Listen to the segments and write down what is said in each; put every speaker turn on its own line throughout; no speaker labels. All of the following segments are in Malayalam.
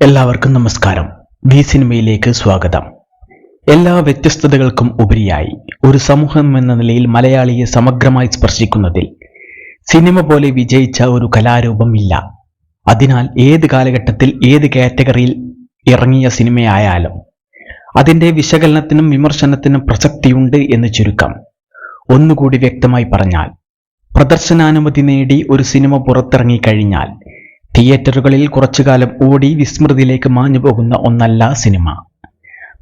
എല്ലാവർക്കും നമസ്കാരം. വി സിനിമയിലേക്ക് സ്വാഗതം. എല്ലാ വ്യത്യസ്തതകൾക്കും ഉപരിയായി ഒരു സമൂഹം എന്ന നിലയിൽ മലയാളിയെ സമഗ്രമായി സ്പർശിക്കുന്നതിൽ സിനിമ പോലെ വിജയിച്ച ഒരു കലാരൂപം ഇല്ല. അതിനാൽ ഏത് കാലഘട്ടത്തിൽ ഏത് കാറ്റഗറിയിൽ ഇറങ്ങിയ സിനിമയായാലും അതിന്റെ വിശകലനത്തിനും വിമർശനത്തിനും പ്രസക്തിയുണ്ട് എന്ന് ചുരുക്കം. ഒന്നുകൂടി വ്യക്തമായി പറഞ്ഞാൽ പ്രദർശനാനുമതി നേടി ഒരു സിനിമ പുറത്തിറങ്ങിക്കഴിഞ്ഞാൽ തിയേറ്ററുകളിൽ കുറച്ചുകാലം ഓടി വിസ്മൃതിയിലേക്ക് മാഞ്ഞു പോകുന്ന ഒന്നല്ല സിനിമ.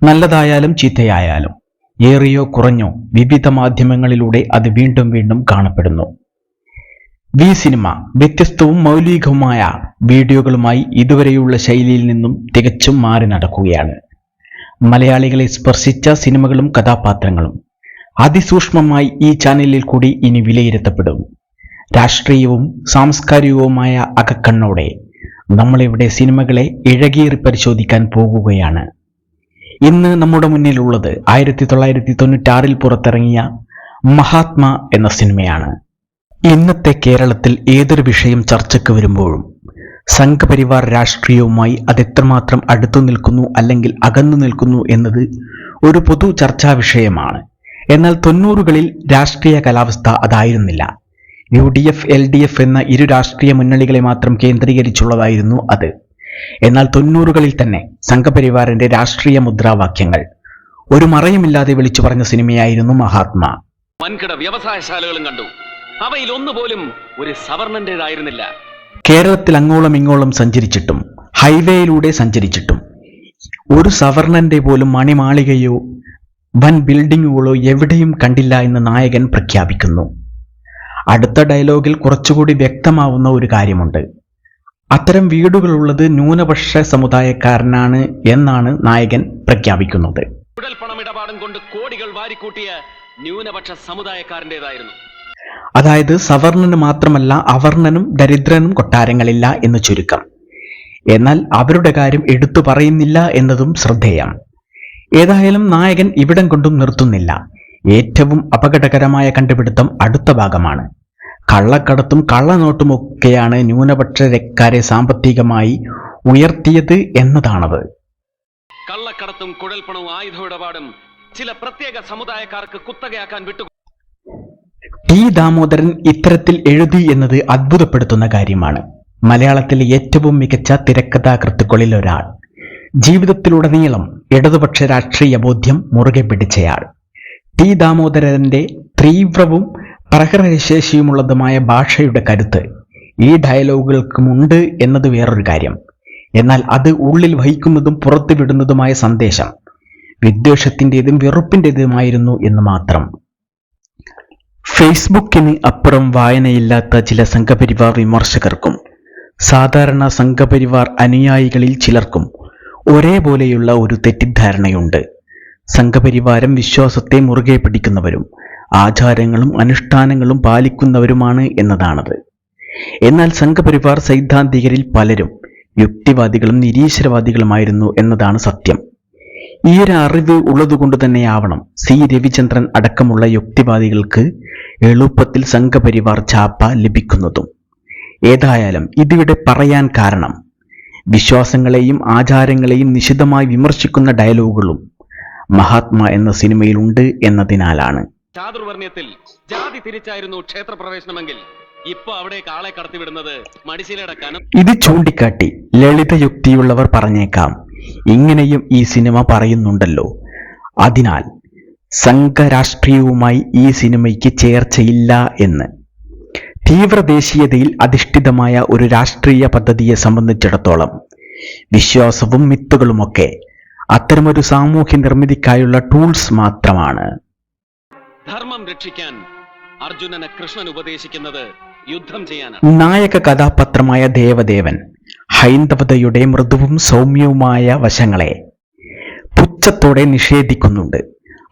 നല്ലതായാലും ചീത്തയായാലും ഏറിയോ കുറഞ്ഞോ വിവിധ മാധ്യമങ്ങളിലൂടെ അത് വീണ്ടും വീണ്ടും കാണപ്പെടുന്നു. വി സിനിമ വ്യത്യസ്തവും മൗലികവുമായ വീഡിയോകളുമായി ഇതുവരെയുള്ള ശൈലിയിൽ നിന്നും തികച്ചും മാറി നടക്കുകയാണ്. മലയാളികളെ സ്പർശിച്ച സിനിമകളും കഥാപാത്രങ്ങളും അതിസൂക്ഷ്മമായി ഈ ചാനലിൽ കൂടി ഇനി വിലയിരുത്തപ്പെടും. രാഷ്ട്രീയവും സാംസ്കാരികവുമായ അകക്കണ്ണോടെ നമ്മളിവിടെ സിനിമകളെ ഇഴകീറി പരിശോധിക്കാൻ പോകുകയാണ്. ഇന്ന് നമ്മുടെ മുന്നിലുള്ളത് ആയിരത്തി തൊള്ളായിരത്തി തൊണ്ണൂറ്റാറിൽ പുറത്തിറങ്ങിയ മഹാത്മാ എന്ന സിനിമയാണ്. ഇന്നത്തെ കേരളത്തിൽ ഏതൊരു വിഷയം ചർച്ചയ്ക്ക് വരുമ്പോഴും സംഘപരിവാർ രാഷ്ട്രീയവുമായി അതെത്രമാത്രം അടുത്തു നിൽക്കുന്നു അല്ലെങ്കിൽ അകന്നു നിൽക്കുന്നു എന്നത് ഒരു പൊതു ചർച്ചാ വിഷയമാണ്. എന്നാൽ തൊണ്ണൂറുകളിൽ രാഷ്ട്രീയ കാലാവസ്ഥ അതായിരുന്നില്ല. U D F L D F എന്ന ഇരു രാഷ്ട്രീയ മുന്നണികളെ മാത്രം കേന്ദ്രീകരിച്ചുള്ളതായിരുന്നു അത്. എന്നാൽ തൊണ്ണൂറുകളിൽ തന്നെ സംഘപരിവാറിന്റെ രാഷ്ട്രീയ മുദ്രാവാക്യങ്ങൾ ഒരു മറയുമില്ലാതെ വിളിച്ചു പറഞ്ഞ സിനിമയായിരുന്നു മഹാത്മാ.
വൻകിട വ്യവസായശാലകളും കണ്ടു. അവയിൽ ഒന്നുപോലും ഒരു സവർണന്റേതായിരുന്നില്ല
കേരളത്തിൽ അങ്ങോളം ഇങ്ങോളം സഞ്ചരിച്ചിട്ടും ഹൈവേയിലൂടെ സഞ്ചരിച്ചിട്ടും ഒരു സവർണന്റെ പോലും മണിമാളികയോ വൻ ബിൽഡിങ്ങുകളോ എവിടെയും കണ്ടില്ല എന്ന് നായകൻ പ്രഖ്യാപിക്കുന്നു. അടുത്ത ഡയലോഗിൽ കുറച്ചുകൂടി വ്യക്തമാവുന്ന ഒരു കാര്യമുണ്ട്. അത്തരം വീടുകളുള്ളത് ന്യൂനപക്ഷ സമുദായക്കാരനാണ് എന്നാണ് നായകൻ പ്രഖ്യാപിക്കുന്നത്.
കൊണ്ട് കോടികൾ വാരിക്കൂട്ടിയ ന്യൂനപക്ഷ സമുദായക്കാരന്റെതായിരുന്നു.
അതായത് സവർണന് മാത്രമല്ല അവർണനും ദരിദ്രനും കൊട്ടാരങ്ങളില്ല എന്ന് ചുരുക്കം. എന്നാൽ അവരുടെ കാര്യം എടുത്തു പറയുന്നില്ല എന്നതും ശ്രദ്ധേയം. ഏതായാലും നായകൻ ഇവിടം കൊണ്ടും നിർത്തുന്നില്ല. ഏറ്റവും അപകടകരമായ കണ്ടുപിടുത്തം അടുത്ത ഭാഗമാണ്. കള്ളക്കടത്തും കള്ളനോട്ടുമൊക്കെയാണ് ന്യൂനപക്ഷക്കാരെ സാമ്പത്തികമായി ഉയർത്തിയത് എന്നതാണത്.
കള്ളക്കടത്തും കുഴൽപ്പണവും ആയുധ ഇടപാടും ചില പ്രത്യേക സമുദായക്കാർക്ക് കുത്തകയാക്കാൻ വിട്ടു
ടി ദാമോദരൻ ഇത്തരത്തിൽ എഴുതി എന്നത് അത്ഭുതപ്പെടുത്തുന്ന കാര്യമാണ്. മലയാളത്തിലെ ഏറ്റവും മികച്ച തിരക്കഥാകൃത്തുക്കളിൽ ഒരാൾ. ജീവിതത്തിലുടനീളം ഇടതുപക്ഷ രാഷ്ട്രീയ ബോധ്യം മുറുകെ പിടിച്ചയാൾ. ടി ദാമോദരന്റെ തീവ്രവും പ്രഹരശേഷിയുമുള്ളതുമായ ഭാഷയുടെ കരുത്ത് ഈ ഡയലോഗുകൾക്കുമുണ്ട് എന്നത് വേറൊരു കാര്യം. എന്നാൽ അത് ഉള്ളിൽ വഹിക്കുന്നതും പുറത്തുവിടുന്നതുമായ സന്ദേശം. വിദ്വേഷത്തിന്റെതും വെറുപ്പിന്റെതുമായിരുന്നു എന്ന് മാത്രം. ഫേസ്ബുക്കിന് അപ്പുറം വായനയില്ലാത്ത ചില സംഘപരിവാർ വിമർശകർക്കും സാധാരണ സംഘപരിവാർ അനുയായികളിൽ ചിലർക്കും ഒരേപോലെയുള്ള ഒരു തെറ്റിദ്ധാരണയുണ്ട്. സംഘപരിവാരം വിശ്വാസത്തെ മുറുകെ പിടിക്കുന്നവരും ആചാരങ്ങളും അനുഷ്ഠാനങ്ങളും പാലിക്കുന്നവരുമാണ് എന്നതാണത്. എന്നാൽ സംഘപരിവാർ സൈദ്ധാന്തികരിൽ പലരും യുക്തിവാദികളും നിരീശ്വരവാദികളുമായിരുന്നു എന്നതാണ് സത്യം. ഈ ഒരു അറിവ് ഉള്ളതുകൊണ്ട് തന്നെയാവണം സി. രവിചന്ദ്രൻ അടക്കമുള്ള യുക്തിവാദികൾക്ക് എളുപ്പത്തിൽ സംഘപരിവാർ ചാപ്പ ലഭിക്കുന്നതും. ഏതായാലും ഇതിവിടെ പറയാൻ കാരണം വിശ്വാസങ്ങളെയും ആചാരങ്ങളെയും നിശിതമായി വിമർശിക്കുന്ന ഡയലോഗുകളും മഹാത്മാ എന്ന സിനിമയിലുണ്ട് എന്നതിനാലാണ്.
ചാതുർവർണയത്തിൽ ജാതി തിരിച്ചായിരുന്നു ക്ഷേത്രപ്രവേശനമെങ്കിൽ ഇപ്പൊ അവിടെ കാളെ കടത്തിവിടുന്നത് മടിശീലയുടെ കനം.
ഇത് ചൂണ്ടിക്കാട്ടി ലളിതയുക്തിയുള്ളവർ പറഞ്ഞേക്കാം. ഇങ്ങനെയും ഈ സിനിമ പറയുന്നുണ്ടല്ലോ. അതിനാൽ സംഘരാഷ്ട്രീയവുമായി ഈ സിനിമയ്ക്ക് ചേർച്ചയില്ല എന്ന്. തീവ്ര ദേശീയതയിൽ അധിഷ്ഠിതമായ ഒരു രാഷ്ട്രീയ പദ്ധതിയെ സംബന്ധിച്ചിടത്തോളം വിശ്വാസവും മിത്തുകളുമൊക്കെ അത്തരമൊരു സാമൂഹ്യ നിർമ്മിതിക്കായുള്ള ടൂൾസ് മാത്രമാണ്.
ധർമ്മം രക്ഷിക്കാൻ അർജുനന് കൃഷ്ണൻ ഉപദേശിക്കുന്നത് യുദ്ധം ചെയ്യാനാണ്.
നായക കഥാപാത്രമായ ദേവദേവൻ ഹൈന്ദവതയുടെ മൃദുവും സൗമ്യവുമായ വശങ്ങളെ പുച്ഛത്തോടെ നിഷേധിക്കുന്നുണ്ട്.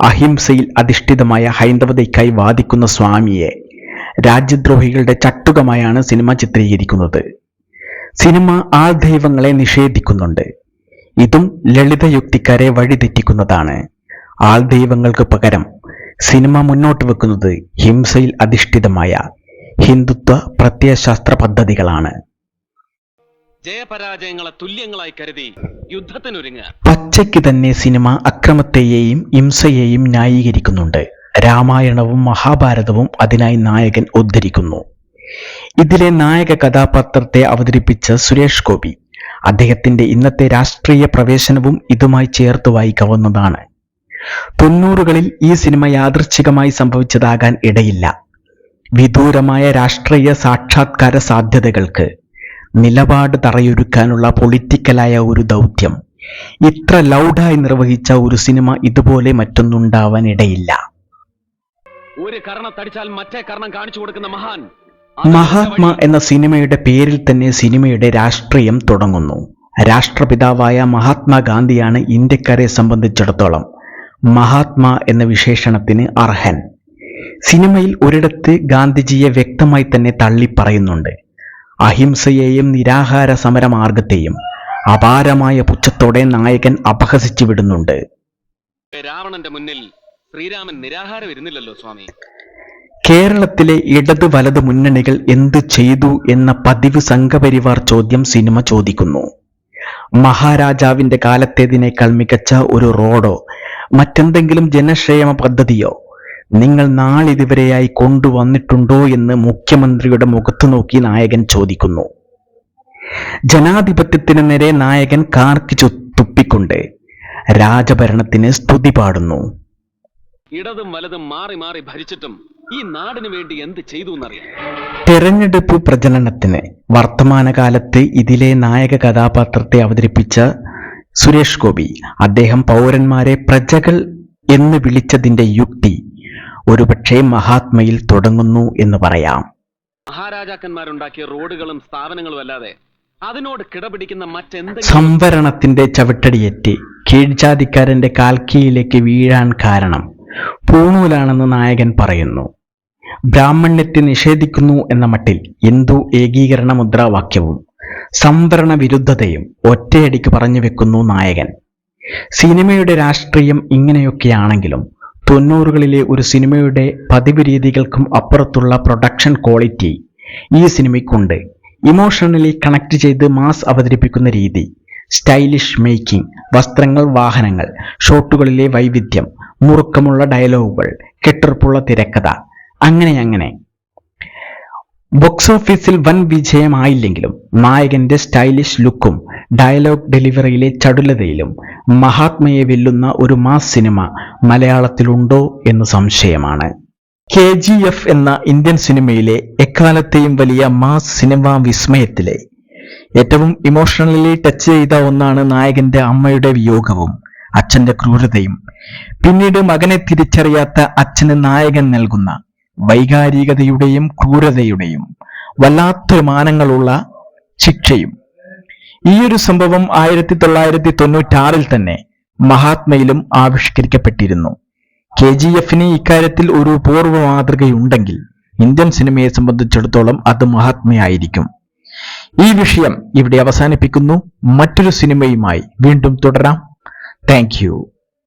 അഹിംസയിൽ അധിഷ്ഠിതമായ ഹൈന്ദവതയ്ക്കായി വാദിക്കുന്ന സ്വാമിയെ രാജ്യദ്രോഹികളുടെ ചട്ടുകമായാണ് സിനിമ ചിത്രീകരിക്കുന്നത്. സിനിമ ആ ദൈവങ്ങളെ നിഷേധിക്കുന്നുണ്ട്. ഇതും ലളിതയുക്തിക്കാരെ വഴിതെറ്റിക്കുന്നതാണ്. ആൾദൈവങ്ങൾക്ക് പകരം സിനിമ മുന്നോട്ട് വെക്കുന്നത് ഹിംസയിൽ അധിഷ്ഠിതമായ ഹിന്ദുത്വ പ്രത്യയശാസ്ത്ര പദ്ധതികളാണ്.
ജയപരാജയങ്ങളെ തുല്യങ്ങളായി കരുതി യുദ്ധത്തിനൊരുങ്ങുക.
പച്ചയ്ക്ക് തന്നെ സിനിമ അക്രമത്തെയും ഹിംസയെയും ന്യായീകരിക്കുന്നുണ്ട്. രാമായണവും മഹാഭാരതവും അതിനായി നായകൻ ഉദ്ധരിക്കുന്നു. ഇതിലെ നായക കഥാപാത്രത്തെ അവതരിപ്പിച്ച സുരേഷ് ഗോപി അദ്ദേഹത്തിന്റെ ഇന്നത്തെ രാഷ്ട്രീയ പ്രവേശനവും ഇതുമായി ചേർത്ത് വായിക്കാവുന്നതാണ്. തൊണ്ണൂറുകളിൽ ഈ സിനിമ യാദൃച്ഛികമായി സംഭവിച്ചതാകാൻ ഇടയില്ല. വിദൂരമായ രാഷ്ട്രീയ സാക്ഷാത്കാര സാധ്യതകൾക്ക് നിലപാട് തറയൊരുക്കാനുള്ള പൊളിറ്റിക്കലായ ഒരു ദൗത്യം ഇത്ര ലൗഡായി നിർവഹിച്ച ഒരു സിനിമ ഇതുപോലെ മറ്റൊന്നുണ്ടാവാൻ ഇടയില്ല
ഒരു കർണത്തടിച്ചാൽ മറ്റേ കർണം കാണിച്ചു കൊടുക്കുന്ന മഹാൻ
മഹാത്മാ എന്ന സിനിമയുടെ പേരിൽ തന്നെ സിനിമയുടെ രാഷ്ട്രീയം തുടങ്ങുന്നു. രാഷ്ട്രപിതാവായ മഹാത്മാഗാന്ധിയാണ് ഇന്ത്യക്കാരെ സംബന്ധിച്ചിടത്തോളം മഹാത്മാ എന്ന വിശേഷണത്തിന് അർഹൻ. സിനിമയിൽ ഒരിടത്ത് ഗാന്ധിജിയെ വ്യക്തമായി തന്നെ തള്ളി പറയുന്നുണ്ട് അഹിംസയെയും നിരാഹാര സമരമാർഗത്തെയും അപാരമായ പുച്ഛത്തോടെ നായകൻ അപഹസിച്ചു വിടുന്നുണ്ട്.
രാവണന്റെ മുന്നിൽ ശ്രീരാമൻ നിരാഹാരം ഇരുന്നില്ലല്ലോ സ്വാമി.
കേരളത്തിലെ ഇടത് വലത് മുന്നണികൾ എന്ത് ചെയ്തു എന്ന പതിവ് സംഘപരിവാർ ചോദ്യം സിനിമ ചോദിക്കുന്നു. മഹാരാജാവിന്റെ കാലത്തേതിനേക്കാൾ മികച്ച ഒരു റോഡോ മറ്റെന്തെങ്കിലും ജനക്ഷേമ പദ്ധതിയോ നിങ്ങൾ നാളിതുവരെയായി കൊണ്ടുവന്നിട്ടുണ്ടോ എന്ന് മുഖ്യമന്ത്രിയുടെ മുഖത്തു നോക്കി നായകൻ ചോദിക്കുന്നു. ജനാധിപത്യത്തിന് നേരെ നായകൻ കാർക്ക് തുപ്പിക്കൊണ്ട് രാജഭരണത്തിന് സ്തുതി പാടുന്നു.
ഇടതും വലതും മാറി മാറി ഭരിച്ചിട്ടും ഈ നാടിന് വേണ്ടി എന്ത് ചെയ്തു എന്നറിയാം.
തെരഞ്ഞെടുപ്പ് പ്രചരണത്തിന് വർത്തമാനകാലത്ത് ഇതിലെ നായക കഥാപാത്രത്തെ അവതരിപ്പിച്ച സുരേഷ് ഗോപി അദ്ദേഹം പൗരന്മാരെ പ്രജകൾ എന്ന് വിളിച്ചതിന്റെ യുക്തി ഒരുപക്ഷെ മഹാത്മയിൽ തുടങ്ങുന്നു എന്ന് പറയാം.
മഹാരാജാക്കന്മാരുണ്ടാക്കിയ റോഡുകളും സ്ഥാപനങ്ങളും അല്ലാതെ അതിനോട് കിടപിടിക്കുന്ന മറ്റെന്ത്
സംവരണത്തിന്റെ ചവിട്ടടിയേറ്റ് കീഴ്ജാതിക്കാരന്റെ കാൽക്കിയിലേക്ക് വീഴാൻ കാരണം പൂണൂലാണെന്ന് നായകൻ പറയുന്നു. ബ്രാഹ്മണ്യത്തെ നിഷേധിക്കുന്നു എന്ന മട്ടിൽ ഹിന്ദു ഏകീകരണ മുദ്രാവാക്യവും സംവരണ വിരുദ്ധതയും ഒറ്റയടിക്ക് പറഞ്ഞു വെക്കുന്നു നായകൻ. സിനിമയുടെ രാഷ്ട്രീയം ഇങ്ങനെയൊക്കെയാണെങ്കിലും തൊണ്ണൂറുകളിലെ ഒരു സിനിമയുടെ പതിവ് രീതികൾക്കും അപ്പുറത്തുള്ള പ്രൊഡക്ഷൻ ക്വാളിറ്റി ഈ സിനിമയ്ക്കുണ്ട്. ഇമോഷണലി കണക്ട് ചെയ്ത് മാസ് അവതരിപ്പിക്കുന്ന രീതി സ്റ്റൈലിഷ് മേക്കിംഗ് വസ്ത്രങ്ങൾ വാഹനങ്ങൾ ഷോട്ടുകളിലെ വൈവിധ്യം മുറുക്കമുള്ള ഡയലോഗുകൾ കെട്ടുറപ്പുള്ള തിരക്കഥ അങ്ങനെ അങ്ങനെ. ബോക്സ് ഓഫീസിൽ വൻ വിജയമായില്ലെങ്കിലും നായകന്റെ സ്റ്റൈലിഷ് ലുക്കും ഡയലോഗ് ഡെലിവറിയിലെ ചടുലതയിലും മഹാത്മയെ വെല്ലുന്ന ഒരു മാസ് സിനിമ മലയാളത്തിലുണ്ടോ എന്ന് സംശയമാണ്. കെ ജി എഫ് എന്ന ഇന്ത്യൻ സിനിമയിലെ എക്കാലത്തെയും വലിയ മാസ് സിനിമ വിസ്മയത്തിലെ ഏറ്റവും ഇമോഷണലി ടച്ച് ചെയ്ത ഒന്നാണ് നായകന്റെ അമ്മയുടെ വിയോഗവും അച്ഛന്റെ ക്രൂരതയും. പിന്നീട് മകനെ തിരിച്ചറിയാത്ത അച്ഛന് നായകൻ നൽകുന്ന വൈകാരികതയുടെയും ക്രൂരതയുടെയും വല്ലാത്ത മാനങ്ങളുള്ള ശിക്ഷയും. ഈ ഒരു സംഭവം ആയിരത്തി തൊള്ളായിരത്തി തൊണ്ണൂറ്റാറിൽ തന്നെ മഹാത്മയിലും ആവിഷ്കരിക്കപ്പെട്ടിരുന്നു. കെ ജി എഫിന് ഇക്കാര്യത്തിൽ ഒരു പൂർവ മാതൃകയുണ്ടെങ്കിൽ ഇന്ത്യൻ സിനിമയെ സംബന്ധിച്ചിടത്തോളം അത് മഹാത്മയായിരിക്കും. ഈ വിഷയം ഇവിടെ അവസാനിപ്പിക്കുന്നു. മറ്റൊരു സിനിമയുമായി വീണ്ടും തുടരാം. താങ്ക്